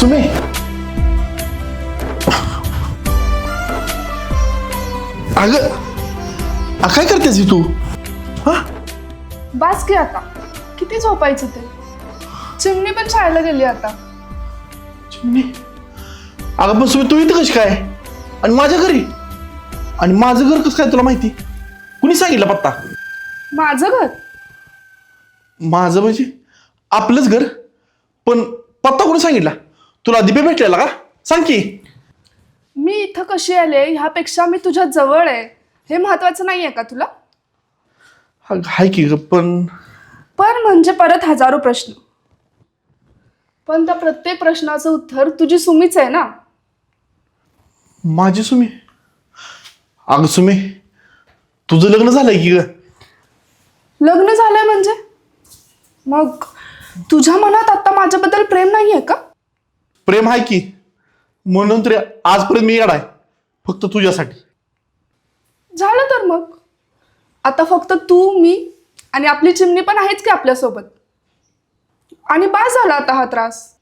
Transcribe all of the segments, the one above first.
सुमे. अगं काय करतेस ही तू? हा? बास की आता. किती झोपायचं ते? चिमणी पण शाळेला गेली आता. चिमणी? अगं पण सुमे तू इथं कशी काय? आणि माझ्या घरी? आणि माझं घर कसं काय तुला माहिती? कुणी सांगितलं पत्ता? माझं घर? माझं म्हणजे आपलंच घर पण पत्ता कोणी सांगितला? तुला दिपे भेटलेला का? सांग की. मी इथं कशी आले ह्यापेक्षा मी तुझ्या जवळ आहे. हे महत्वाचं नाही आहे का तुला? अगं, हाय की ग पण पण म्हणजे परत हजारो प्रश्न. पण त्या प्रत्येक प्रश्नाचं उत्तर तुझी सुमीच आहे ना? माझी सुमे? अगं सुमे तुझं लग्न झालंय की ग? लग्न झालंय म्हणजे? मग तुझ्या मनात आता माझ्याबद्दल प्रेम नाही आहे का? प्रेम आहे की? म्हणून तरी आजपर्यंत मी येणार आहे. फक्त तुझ्यासाठी. झालं तर मग. आता फक्त तू मी आणि आपली चिमणी पण आहेच की आपल्यासोबत. आणि बास झाला आता हा त्रास.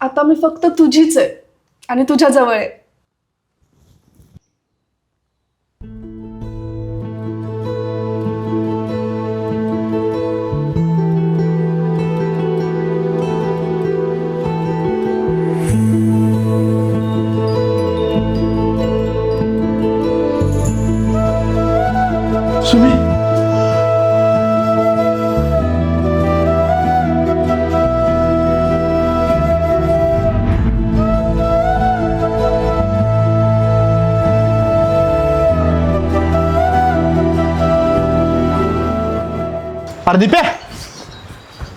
आता मी फक्त तुझीच आहे आणि तुझ्या जवळ आहे. अरे दिप्या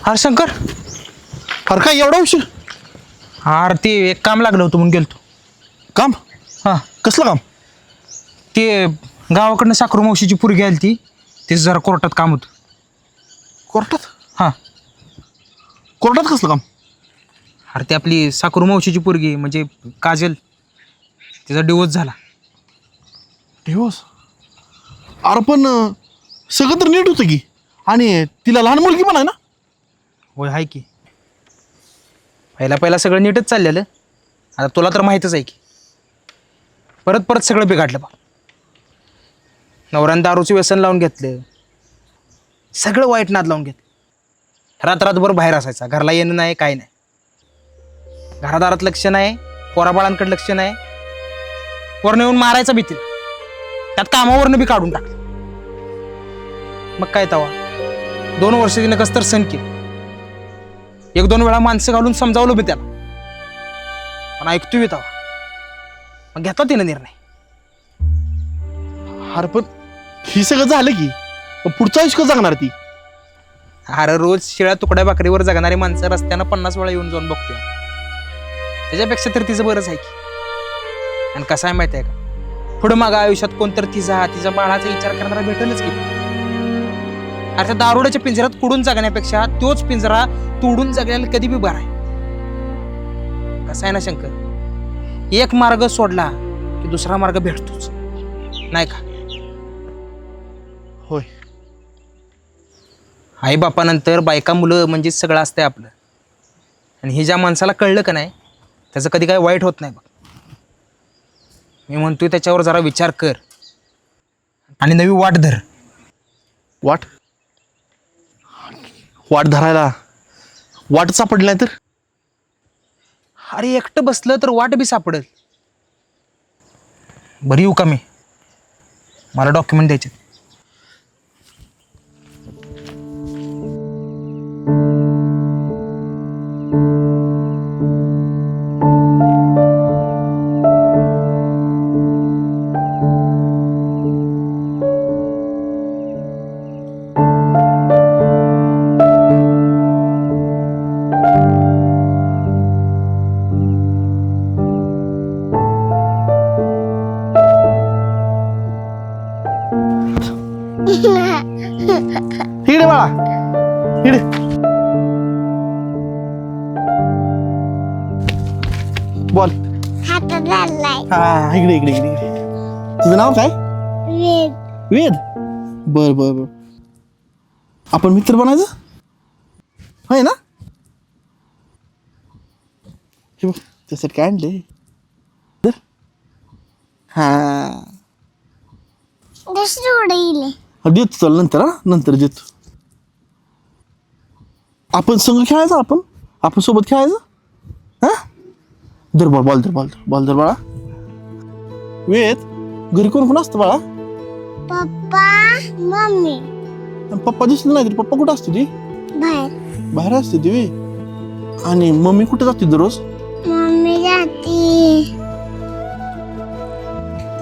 अरे शंकर अरे काय एवढा उशीर? अरे ते एक काम लागलं होतं म्हणून गेलतो. काम? हां. कसलं काम? ते गावाकडनं साखरू मावशीची पुरगी आली ती तेच जरा कोर्टात काम होतं. कोर्टात? हां. कोर्टात कसलं काम? अरे ते आपली साखरू मावशीची पुरगी म्हणजे काजल तिचा डिवोर्स झाला. दिवस अरे पण अं, सगळं तर नीट होतं की. आणि तिला लहान मुलगी पण आहे ना? होय आहे की. पहिला पहिला सगळं नीटच चाललेलं. आता तुला तर माहीतच आहे की. परत परत सगळं बिघाडलं बा. नवऱ्यानं दारूचं व्यसन लावून घेतलं. सगळं वाईट नाद लावून घेतलं. रात रातभर बाहेर असायचा. घरला येणं नाही काय नाही. घरादारात लक्ष नाही पोराबाळांकडे लक्ष नाही. वरनं येऊन मारायचा भीती त्यात कामावरनं बी काढून टाकलं. मग काय तवा? दोन वर्ष तिने कस तर सण एक दोन वेळा माणसं घालून समजावलं बी त्याला. पण ऐकतो मी मग घेतला तिनं निर्णय. अरे पण ही सगळं झालं की पुढचं आयुष्य जगणार ती? अरे रोज शिळ्या तुकड्या भाकरीवर जगणारी माणसं रस्त्यानं पन्नास वेळा येऊन जाऊन बघतोय. त्याच्यापेक्षा तर तिचं बरंच आहे की. आणि कसं आहे माहिती आहे का? पुढं मागं आयुष्यात कोणतर तिचा तिच्या बाळाचा विचार करणारा भेटेलच की. अरे त्या दारुड्याच्या पिंजऱ्यात कुडून जगण्यापेक्षा तोच पिंजरा तोडून जगल्याला कधी बी बरा आहे. कसं आहे ना शंकर? एक मार्ग सोडला की दुसरा मार्ग भेटतोच. नाही का? होय. आई बापानंतर बायका मुलं म्हणजेच सगळं असतंय आपलं. आणि हे ज्या माणसाला कळलं का नाही त्याचं कधी काय वाईट होत नाही बघ. मी म्हणतोय त्याच्यावर जरा विचार कर. आणि नवी वाट धर. वाट? वाट धरायला. वाट सापडली नाही तर? अरे एकटं बसलं तर वाट बी सापडेल. बरी येऊ का मी? मला डॉक्युमेंट द्यायचे इकडे बाळा इकडे बोल हा इकडे इकडे इकडे इकडे तुझं नाव काय वेद बर बर बर आपण मित्र बनायचं होय ना हे बघ त्यासाठी काय आणले हा दुसरी उडे देतो चल नंतर हा? नंतर देतो. आपण संघ खेळायचं आपण? आपण सोबत खेळायचं? हा? दर बॉल बॉल दर बॉल दर बॉल दर बाळा. वेद घरी कोण कोण असतं बाळा? Papa mummy. आणि पप्पा दिसले नाही तरी पप्पा कुठं असते ती? बाहेर. बाहेर असते ती वे. आणि मम्मी कुठे जाते दररोज? मम्मी जाते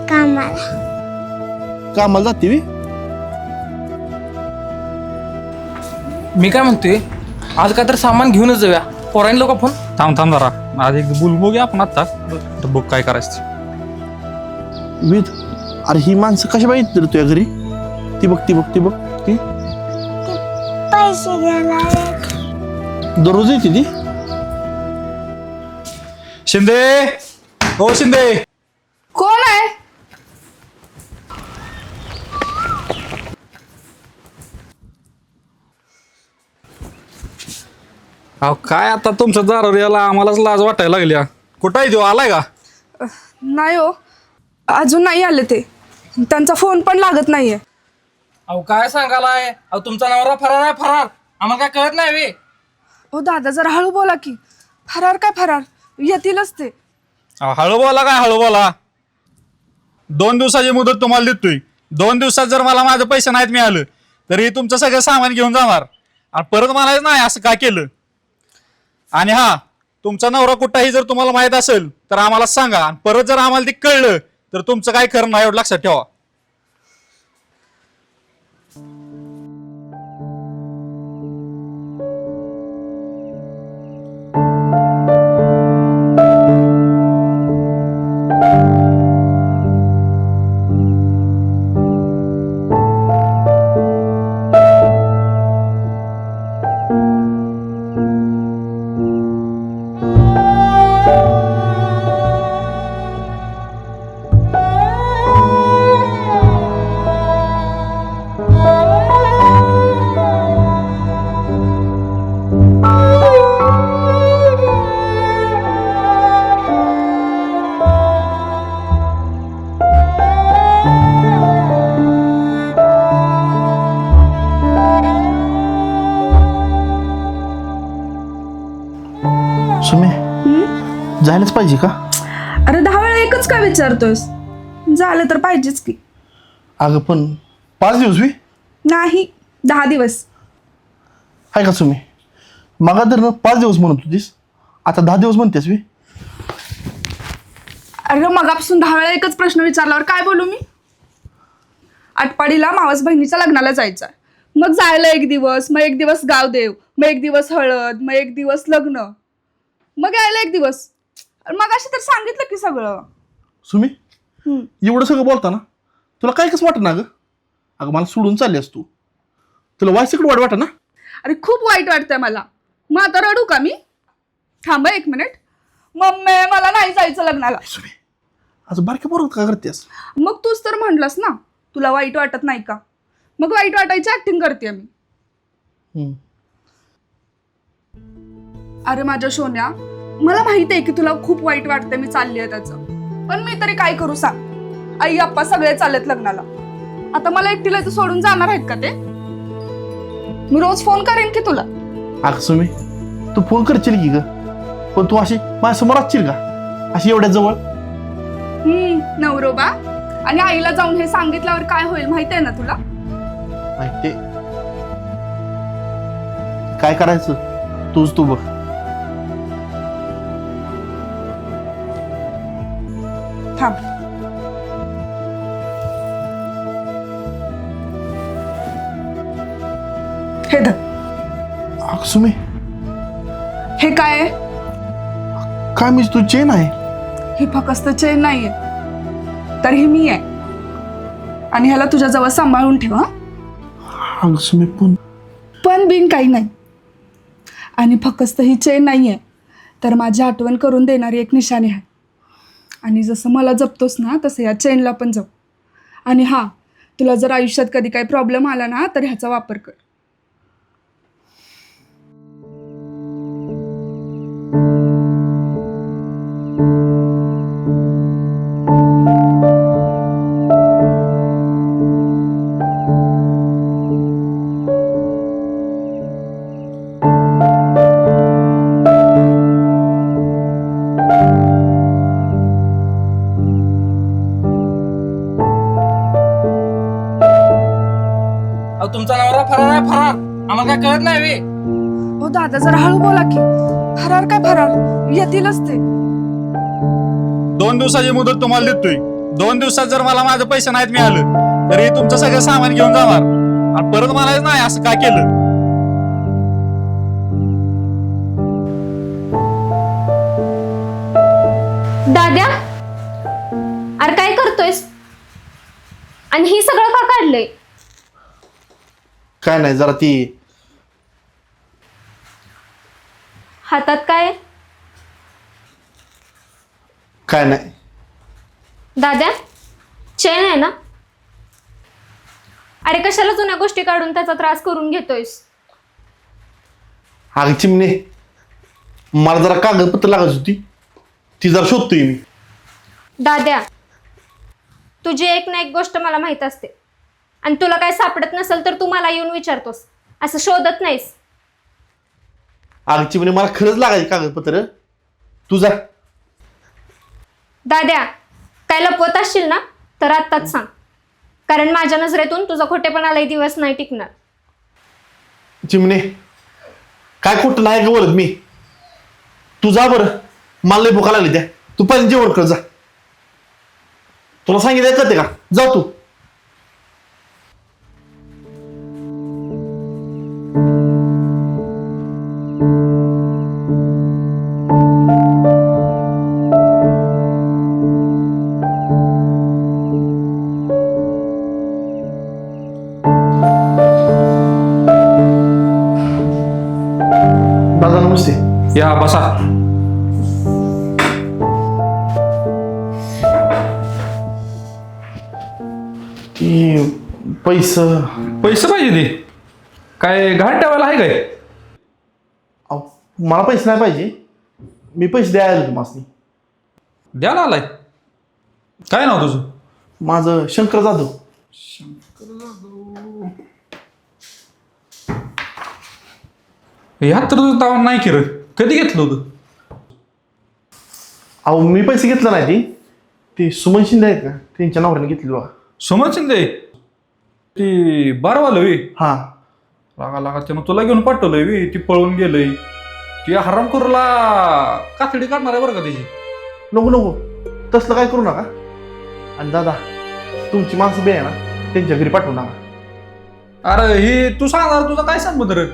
कामाला. कामाला जाते वे? मी काय म्हणतोय? आज काय तर सामान घेऊनच जाऊया. पोरांनी लोक आपण थांब थांब जरा. आज एक बुल बघूया आपण तर बघ काय करायचं. वेद अरे ही माणसं कशा पाहिजे तुझ्या घरी? ती बघ ती बघ ती बघ ती. पैसे घ्यायला. दररोज येते ती. शिंदे! हो शिंदे कोण आहे अहो काय आता तुमच्या दारावर याला आम्हालाच लाज वाटायला लागली हा. कुठं आहे तो? आलाय का? नाही हो. अजून नाही आले ते. त्यांचा फोन पण लागत नाहीये. अहो काय सांगालाय? अहो तुमचा नवरा फरार आहे फरार. आम्हाला काय कळत नाही वे. हो दादा जरा हळू बोला की. फरार काय फरार? येतीलच ते. अहो, हळू बोला काय हळू बोला? दोन दिवसाची मुदत तुम्हाला देतोय. दोन दिवसात जर मला माझं पैसे नाहीत मिळालं तर हे तुमचं सगळं सामान घेऊन जाणार. आणि परत मला नाही असं का केलं? आणि हा तुमचा नवरा कुठाही जर तुम्हाला माहीत असेल तर आम्हाला सांगा. आणि परत जर आम्हाला ते कळलं तर तुमचं काय खरं नाही एवढं लक्षात ठेवा. सुमे जायलाच पाहिजे का? अरे दहा वेळा एकच का विचारतोयस? झालं तर पाहिजेच की. अगं पण पाच दिवस वी नाही दहा दिवस. आहे का सुमे? मगा तर ना पाच दिवस म्हणत होतीस. आता दहा दिवस म्हणतेस वी अरे मगापासून दहा वेळा एकच प्रश्न विचारल्यावर काय बोलू मी? आटपाडीला मावस बहिणीच्या लग्नाला जायचं मग जायला एक दिवस मग एक दिवस गावदेव मग एक दिवस हळद मग एक दिवस लग्न. मग यायला एक दिवस. मग अशी तर सांगितलं की सगळं. सुमी हम्म. एवढं सगळं बोलताना तुला काय कसं वाटत ना गं? अगं मला सोडून चाललीस तू. तुला वायसकडे वाट वाटत ना? अरे खूप वाईट वाटतंय मला. मग आता रडू का मी? थांबा एक मिनिट. मम्मी मला नाही जायचं लग्नाला. सुमे आज बारक्या पोरत का करतेस? मग तूच तर म्हणलंस ना तुला वाईट वाटत नाही का? मग वाईट वाटायची ऍक्टिंग करते मी. अरे माझ्या सोन्या मला माहिती आहे की तुला खूप वाईट वाटतंय मी चालली आहे त्याचं. पण मी तरी काय करू सांग? आई आप्पा सगळे चाललेत लग्नाला. आता मला एकटीला इथं सोडून जाणार आहेत का ते? मी रोज फोन करेन की तुला. अगं सुमे तू फोन करशील की ग? पण तू अशी माझ्यासमोर असशील का? अशी एवढ्या जवळ? हम्म नवरोबा आणि आईला जाऊन हे सांगितल्यावर काय होईल माहिती आहे ना तुला? माहिती काय करायचं? तूच तू बघ. थांब. हे धर. अगं सुमे हे काय आहे? काय म्हणजे तू चेन आहे? ही फक्त चेन नाहीये. तर ही मी आहे. आणि ह्याला तुझ्या जवळ सांभाळून ठेव हं? अगं सुमे पण पण बिन काही नाही. आणि फक्त ही चेन नाही आहे तर माझी आठवण करून देणारी एक निशाणी आहे. आणि जसं मला जपतोस ना तसं या चेनला पण जप. आणि हां तुला जर आयुष्यात कधी काही प्रॉब्लेम आला ना तर ह्याचा वापर कर. काय कळत नाही वे हो दादा जरा हळू बोला की. फरार काय फरार? येतीलच ते. दोन दिवसाची मुदत तुम्हाला देतोय. दोन दिवसात जर मला माझे पैसे नाहीत मिळालं तरी तुमचं सगळं सामान घेऊन जाणार. आणि परत मला नाही असं का केलं? दाद्या अरे काय करतोयस? आणि ही सगळं का काढलंय? काय नाही जरा ती हातात काय? आहे? काय नाही. दाद्या चेन आहे ना? अरे कशाला जुन्या गोष्टी काढून त्याचा त्रास करून घेतोयस? अगं चिमणे मला जरा कागदपत्र लागत होती. ती जरा शोधतोय मी. दाद्या तुझी एक ना एक गोष्ट मला माहीत असते. आणि तुला काय सापडत नसेल तर तू मला येऊन विचारतोस. असं शोधत नाहीस. अगं चिमणे मला खरंच लागायची कागदपत्र. तू जा. दाद्या काय लपवत असशील ना तर आत्ताच सांग. कारण माझ्या नजरेतून तुझा खोटेपणालाही दिवस नाही टिकणार. चिमणे काय खोटं नाही बोलत मी. तू जा बरं. मला लई भुका लागली त्या तू पण जेवण कर जा. तुला सांगितलं का? जा तू. बसा. ती पैसे. पैसे पाहिजे ते. काय घाट ठेवायला आहे काय? अहो, मला पैसे नाही पाहिजे. मी पैसे द्यायला तुम्हाला द्यायला आलाय? काय नाव तुझं? माझं शंकर जाधव. ह्यात तर तुझं नाव नाही केलं. कधी घेतलं होतं? अहो मी पैसे घेतलं नाही ती. ती सुमन शिंदे आहेत का त्यांच्या नवऱ्याने घेतली बघा. सुमन शिंदे? ती बारवालं वे हां. लागा लागा त्यानं तुला घेऊन पाठवलंय वे ती पळून गेलंय. ती हराम करूला कातडी काढणार आहे बरं का त्याची नको नको. तसलं काय करू नका. आणि दादा तुमची माणसं बी आहे ना त्यांच्या घरी पाठवू नका. अरे ही तू सांगणार तुझा काय संबंध रे?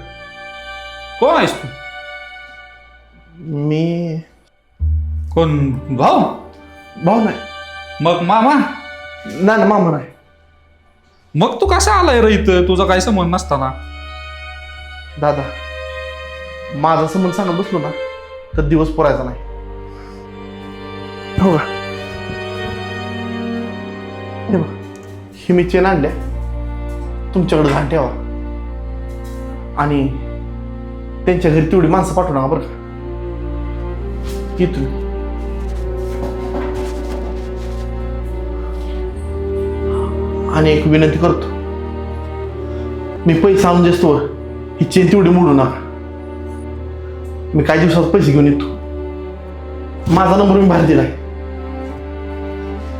कोण आहेस तू? मी कोण भाऊ? भाऊ नाही. मग मामा? नाही ना मामा नाही. मग तू कसा आलाय रे इथं? तुझा काय संबंध नसताना. दादा माझा संबंध सांगत बसलो ना तर दिवस पुरायचा नाही. हो का? हे बघ ही मी चेन आणल्या. तुमच्याकडे घाण ठेवा. आणि त्यांच्या घरी तेवढी माणसं पाठवू नका बरं का? इथून आणि एक विनंती करतो. मी पैसे आणून देतो ही चेन तेवढी मोडू नका. मी काही दिवसात पैसे घेऊन येतो. माझा नंबर मी बाहेर दिलाय.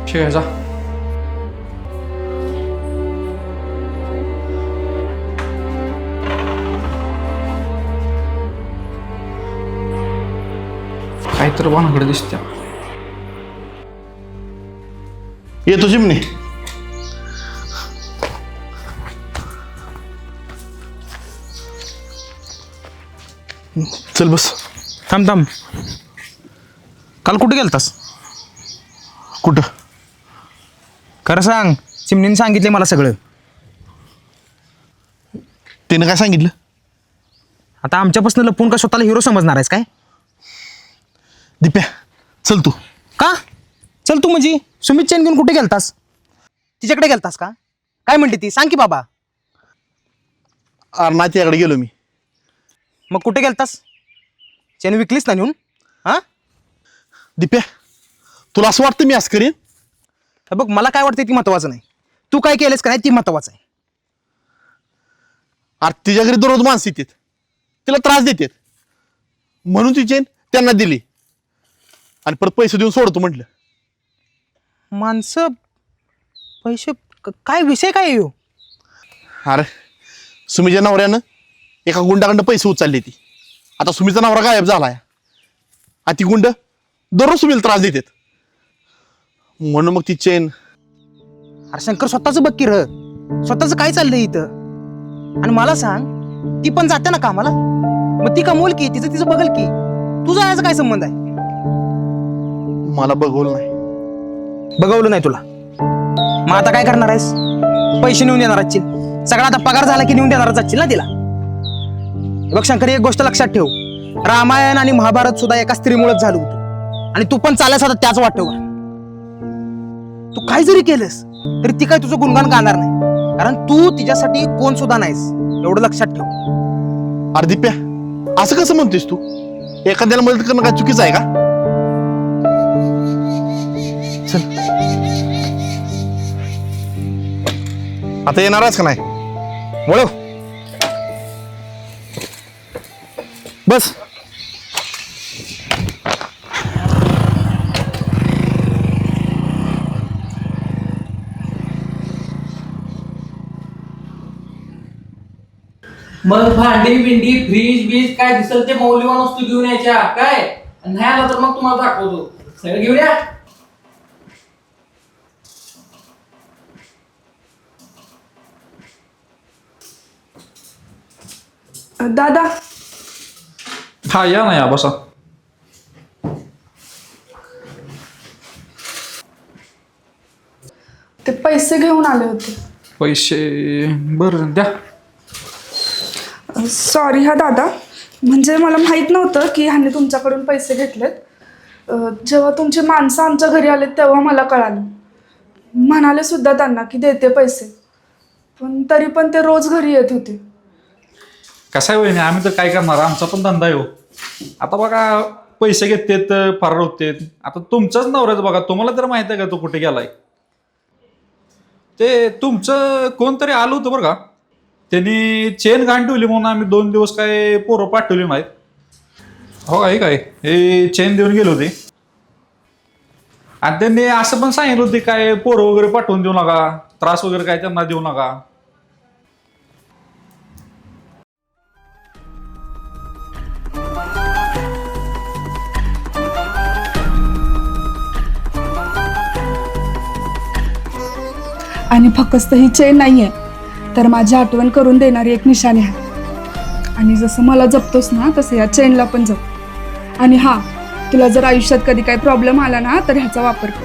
ठीक आहे जा. तर वानाकडे दिसत्या. येतो चिमणे. चल बस. थांब थांब. काल कुठे गेलतास? कुठं? खरं सांग चिमणीने सांगितले मला सगळं. त्यानं काय सांगितलं? आता आमच्यापासून लपून का स्वतःला हिरो समजणार आहेस काय? दिप्या चल तू. का? चल तू म्हणजे. सुमित चेन घेऊन कुठे गेलतास? तिच्याकडे गेलतास का? काय म्हणते ती? सांग की बाबा. त्याकडे गेलो मी. मग कुठे गेलतास? चेन विकलीस ना नेऊन? हां? दिप्या तुला असं वाटतं मी असं करीन? हे बघ मला काय वाटतं ती महत्वाचं नाही. तू काय केलंस का नाही ती महत्वाचं आहे. अरे तिच्या घरी दररोज माणसं येतात. तिला त्रास देतात. म्हणून ती चेन त्यांना दिली. आणि परत पैसे देऊन सोडतो म्हटलं. माणसं पैसे क- काय विषय काय ह्यो? अरे सुमीच्या नवऱ्यानं एका गुंडाकडनं पैसे उचलले ती. आता सुमीचा नवरा गायब झालाय. आणि ती गुंड दररोज सुमीला त्रास देतात. म्हणून मग ती चेन अरे शंकर स्वतःच बघ की र. स्वतःच काय चाललंय इथं? आणि मला सांग ती पण जाते ना कामाला? मग ती कमवल की? तिचं तिचं बघल की? तुझा याचा काय संबंध आहे? मला बघवलं नाही. बघवलं नाही तुला? मग आता काय करणार आहेस? पैसे नेऊन देणार असशील. सगळा आता पगार झाला की नेऊन देणारच असशील ना तिला? हे बघ शंकर एक गोष्ट लक्षात ठेव. रामायण आणि महाभारत सुद्धा एका स्त्रीमुळेच झालं होतं. आणि तू पण चालायस आता त्याच वाटेवर. तू काय जरी केलंस तरी ती काय तुझं गुणगान गाणार नाही. कारण तू तिच्यासाठी कोण सुद्धा नाहीस. एवढं लक्षात ठेव. अरे दिप्या असं कसं म्हणतोयस तू? एखाद्याला मदत करणं काय चुकीचं आहे का? चल. आता येणार आहेस का नाही? वळव. बस. मग भांडी बिंडी फ्रीज बीज काय दिसल ते मौल्यवान वस्तू घेऊन यायच्या. काय? आणि नाही आला तर मग तुम्हाला दाखवतो. सगळं घेऊन या. अ, दादा. हा या ना या बसा. ते पैसे घेऊन आले होते. पैसे बरं द्या. सॉरी हा दादा. म्हणजे मला माहीत नव्हतं की ह्यांनी तुमच्याकडून पैसे घेतलेत. अ, जेव्हा तुमची माणसं आमच्या घरी आलेत तेव्हा मला कळालं. म्हणाले सुद्धा त्यांना की देते पैसे. पण तरी पण ते रोज घरी येत होते. कसं आहे वहिनी आम्ही तर काय करणार? आमचा पण धंदा आहे हो. आता बघा पैसे घेतेत फरार होतेत आता तुमचाच नवऱ्याचं बघा तुम्हाला तर माहिती आहे का तो कुठे गेलाय? ते तुमचं कोणतरी आलं होतं बरं का? त्यांनी चेन घाण ठेवली म्हणून आम्ही दोन दिवस काय पोरं पाठवली नाहीत. हो आहे काय? हे चेन देऊन गेले होते. आणि त्यांनी असं पण सांगितलं होते काय पोरं वगैरे पाठवून देऊ नका त्रास वगैरे काय त्यांना देऊ नका. आणि फक्त ही चेन नाही आहे तर माझी आठवण करून देणारी एक निशाणी आहे. आणि जसं मला जपतोस ना तसं या चेनला पण जप. आणि हां तुला जर आयुष्यात कधी काही प्रॉब्लेम आला ना तर ह्याचा वापर कर.